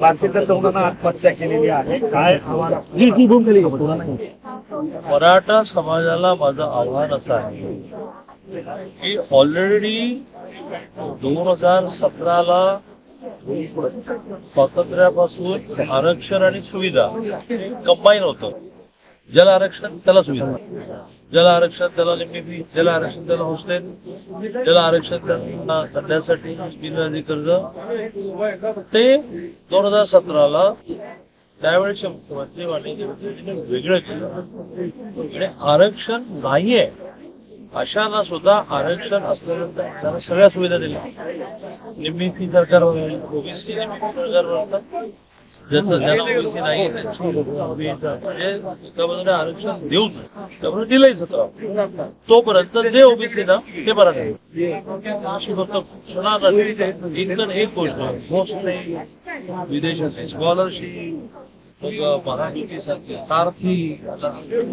बाकीच्या तरुणांना आत्महत्या केलेली आहे. काय आव्हान? मराठा समाजाला माझं आव्हान असं आहे की ऑलरेडी दोन हजार सतराला स्वातंत्र्यापासून आरक्षण आणि सुविधा कंबाईन होतं. जल आरक्षण त्याला सुविधा. जल आरक्षण त्याला निम्मी ज्याला जल आरक्षण त्याला हॉस्टेल जल आरक्षण त्यांना करण्यासाठी बिनव्याजी कर्ज. ते दोन हजार सतराला त्यावेळेचे मुख्यमंत्री माननीय वेगळं केलं. आणि आरक्षण नाहीये. अशांना सुद्धा आरक्षण असल्यानंतर सगळ्या सुविधा दिल्या. निम्मी सरकार ओबीसी निम्मी सरकार ज्याचं ज्याला ओबीसी नाही आरक्षण त्यामुळे दिलंय सतरा. तोपर्यंत जे ओबीसी ना ते बरं नाही. अशी फक्त नाही इतर एक गोष्ट. मोस्ट नाही विदेशातली स्कॉलरशिप मग सारथी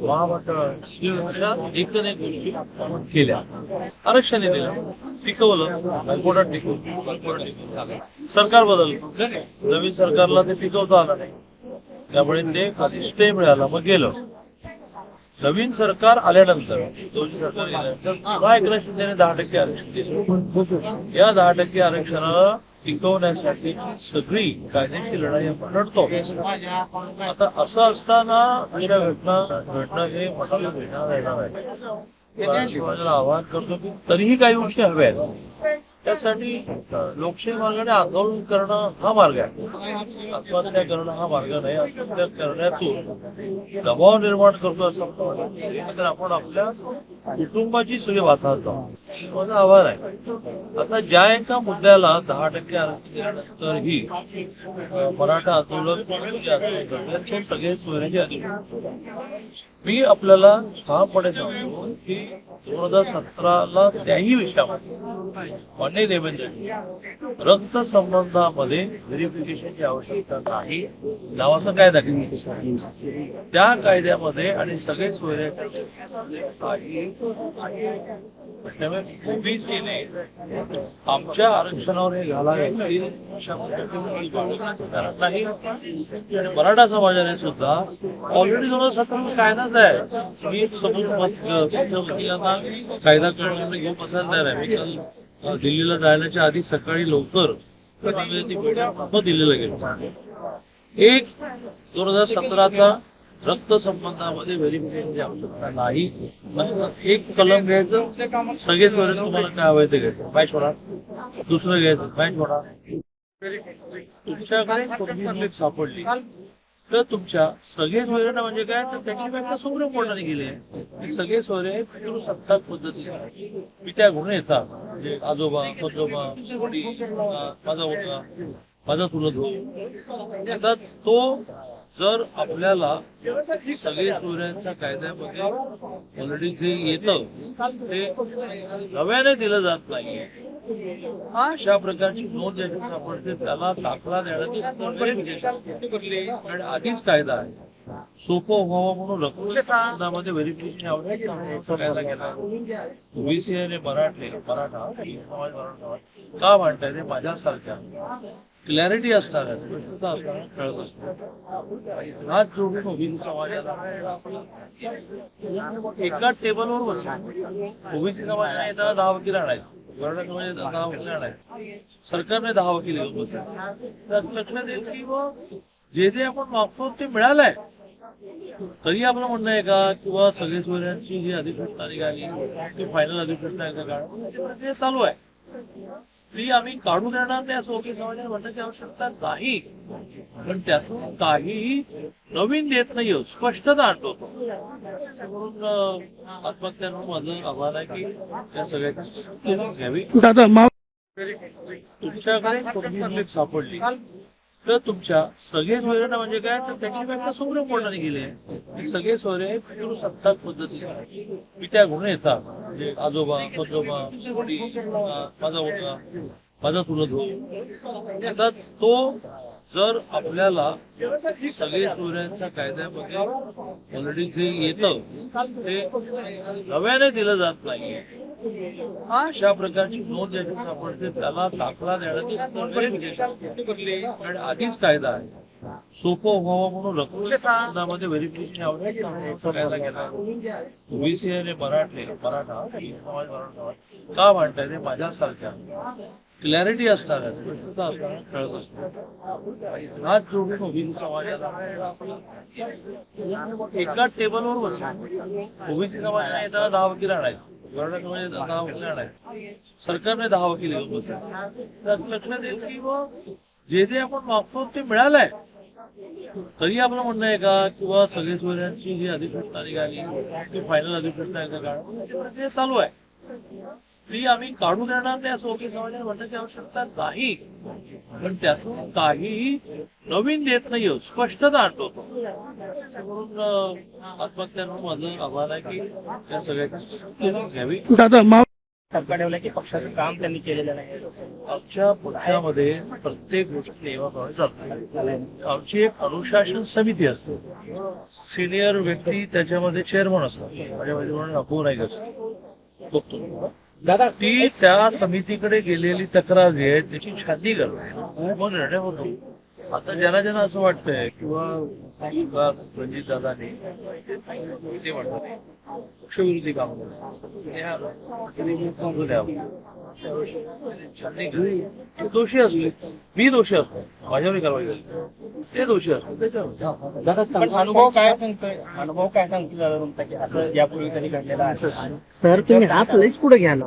महामंडळ अशा एकूण एक गोष्टी केल्या. आरक्षण दिलं. टिकवलं. हायकोर्टात टिकवलं सरकार बदललं. नवीन सरकारला ते टिकवता आलं नाही. त्यामुळे ते स्टे मिळाला. मग गेलं. नवीन सरकार आल्यानंतर दोन्ही सरकार गेल्यानंतर पुन्हा एकनाथ शिंदेने दहा टक्के आरक्षण दिलं. या दहा टक्के आरक्षणाला टिकवण्यासाठी सगळी कायद्याची लढाई आपण लढतो. आता असं असताना अशा घटना घडणं हे मनाला भेटणार येणार आहे समाजाला आवाहन करतो की तरीही काही गोष्टी हव्या आहेत त्यासाठी लोकशाही मार्गाने आंदोलन करणं हा मार्ग आहे. आत्महत्या करणं हा मार्ग नाही. आत्महत्या करण्यातून दबाव निर्माण करतो असं आपण तर आपण आपल्या कुटुंबाची सगळी वातावरण. माझा माझं आहे. आता ज्या एका मुद्द्याला दहा टक्के आरक्षण दिल्यानंतरही मराठा आंदोलन सगळे सोयऱ्याचे मी आपल्याला ठामपणे सांगतो की दोन हजार सतराला त्याही विषयामध्ये मान्य देवेंद्र रक्त संबंधामध्ये व्हेरिफिकेशनची आवश्यकता नाही नावाचं कायदा केला. त्या कायद्यामध्ये आणि सगळे सोयऱ्याच्या काही ओबीसीने आमच्या आरक्षणावर हे घालावे. अशा कारण नाही. आणि मराठा समाजाने सुद्धा ऑलरेडी दोन हजार सतरा कायदाच आहे. मी समोर मत कायदा करून घेऊन बसायला तयार आहे. मी काल दिल्लीला जाण्याच्या आधी सकाळी लवकर दिल्लीला गेलो. एक दोन हजार सतराचा रक्त संबंधामध्ये व्हेरिफिकेशनची म्हणजे आवश्यकता नाही. एक कलम घ्यायचं सगळेच वरील तुम्हाला काय हवं ते घ्यायचं. मॅच होणार. दुसरं घ्यायचं. मॅच होणार. तुमच्याकडे कुठली सापडली. तर तुमच्या सगळे सोयरे म्हणजे काय? तर त्याची व्याख्या सुप्रीम कोर्टाने केली आहे. की सगळे सोयरे पितृसत्ताक पद्धतीने. पित्या गुण येतात. म्हणजे आजोबा पजोबा माझा होता माझा तुला भाऊ. तो जर आपल्याला सगळे चोऱ्यांच्या कायद्यामध्ये ऑलरेडी जे येतं ते नव्याने दिलं जात नाही अशा प्रकारची नोंद ज्याची सापडते त्याला दाखला देण्याची आणि आधीच कायदा आहे. सोपं व्हावं म्हणून रक्तदानामध्ये व्हेरिफिकेशन आवश्यक कायदा केला ओबीसी आणि मराठे मराठा समाज मराठा का म्हणताय ते माझ्यासारख्या? क्लॅरिटी असणाऱ्या स्पष्टता असणाऱ्या कळत असणार हात जोडून ओबीसी समाजाला एका टेबलवर बसून ओबीसी समाजाने येताना दहा वकील आणायचे. मराठा समाजाने दहा वकील आणायचे. सरकारने दहा वकील घेऊन बसायचे त्याच लक्षात येईल की जे जे आपण मागतो ते मिळालंय. तरी आपलं म्हणणं आहे का? किंवा सगळे सोयऱ्यांची जी अधिसूचना निघाली ती फायनल अधिसूचना आहे का? म्हणजे काढून चालू आहे. ती आम्ही काढून देणार नाही असं ओके समाजाने म्हणण्याची आवश्यकता नाही. पण त्यातून काहीही नवीन देत नाही स्पष्टता आणतो. आत्महत्यांवर माझं आव्हान आहे की त्या सगळ्यांची घ्यावी. दादा तुमच्याकडे सापडली? तर तुमच्या सगळे सोयरे म्हणजे काय? तर त्याची व्याख्या सुप्रीम कोर्टाने केली आहे. सगळे सोयरे पितृसत्ताक पद्धती पित्या त्या येतात. म्हणजे आजोबा पजोबा माझा मुलगा माझा चुलत धो आता तो जर आपल्याला सगळे सोयऱ्यांच्या कायद्यामध्ये ऑलरेडी जे येतं ते नव्याने दिलं जात नाही अशा प्रकारची नोंद ज्याची सापडते त्याला दाखला देण्याची आधीच कायदा आहे. सोपं व्हावं म्हणून रक्तदानामध्ये व्हेरिफिकेशन करायला गेला ओबीसी आणि मराठे मराठा समाज मराठा. का म्हणताय ते? माझ्यासारख्या. क्लॅरिटी असणार स्पष्टता असणार कळत असणार हात जोडून ओबीसी समाजाला एका टेबलवर बसून ओबीसी समाजाने येताना दहा वकील आणायचे. मराठा समाजाने दहा वकील आहे सरकारने दहा वकील तर असं लक्षात येईल की जे जे आपण मागतो ते मिळालंय. तरी आपलं म्हणणं आहे का किंवा सगळे सोयऱ्यांची जी अधिसूचना निघाली ती फायनल अधिसूचना आहे का प्रक्रिया चालू आहे. ती आम्ही काढू देणार नाही असं ओके समाजाने म्हणण्याची आवश्यकता नाही. पण त्यातून काहीही नवीन देत नाही स्पष्टता आणतो म्हणून आत्महत्यांना माझं आव्हान आहे की त्या सगळ्याची घ्यावी. दादा मा ठेवलं की पक्षाचं काम त्यांनी केलेलं नाही. आमच्या पक्षामध्ये प्रत्येक गोष्ट नियमाप्रमाणे आमची एक अनुशासन समिती असते. सिनियर व्यक्ती त्याच्यामध्ये चेअरमन असतात. माझ्या म्हणून अपूर नाईक असतो बघतो. दादा ती त्या समितीकडे गेलेली तक्रार जी आहे त्याची छाननी करते मग निर्णय होतो? आता ज्यांना ज्यांना असं वाटतंय किंवा रणजित दादाने ते म्हणतात पक्षविरोधी काम ते दोषी असले मी दोषी असतो. माझ्यावर कारवाई झाली ते दोषी असतो. त्याच्यावर. दादा पण अनुभव काय सांगतोय? अनुभव काय सांगतो दादा तुमचा की असं यापूर्वी कधी घडलेलं आहे? सर तुम्ही हात लईच पुढे घ्या ना.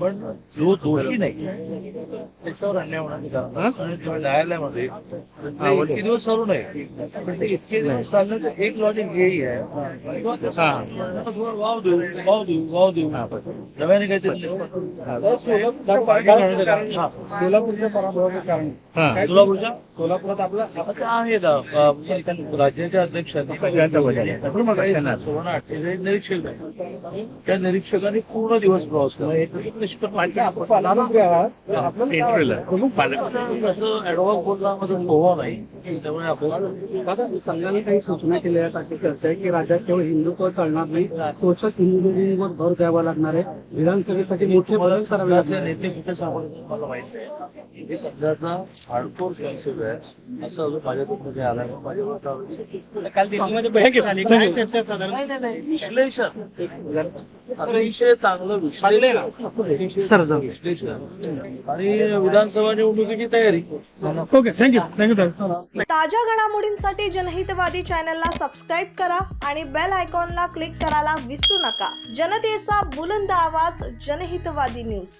पण जो दोषी नाही त्याच्यावर अन्याय होणार न्यायालयामध्ये इतके दिवस चालू नाही. पण ते इतके दिवस तर एक लॉजिक हेही आहे. वाव देऊ वाव देऊ वाव देऊ. नव्याने काहीतरी. सोलापूरच्या पराभवाचं कारण सोलापूरच्या सोलापुरात आपलं आहे राज्याचे अध्यक्ष सुवर्ण आठवले निरीक्षक आहे. त्या निरीक्षकांनी पूर्ण दिवस प्रवास केला. असं ऍडव्हान्स बोलला मध्ये पोहा नाही. त्यामुळे आपण संघाने काही सूचना केल्या आहेत. अशी चर्चा आहे की राज्यात केवळ हिंदुत्व चालणार नाही. स्वच्छ हिंदुत्वावर भर द्यावा लागणार आहे. विधानसभेसाठी मोठे बदल करावे लागणार नेते कुठे सापडतात मला माहीत नाही हे सध्याचा हार्डकोर कॉन्सेप्ट आहे असं अजून माझ्या मध्ये आला नाही. माझ्या मतावर काल दिल्लीमध्ये बैठक झाली. काय चर्चा साधारण विश्लेषण. अतिशय चांगलं विश्लेषण. आणि विधानसभा निवडणुकीची तयारी. ओके थँक्यू थँक्यू दादा ताज्या घडामोडींसाठी जनहितवादी चॅनलला सबस्क्राईब करा आणि बेल आयकॉनला क्लिक करायला विसरू नका. जनतेचा बुलंद आवाज जनहितवादी न्यूज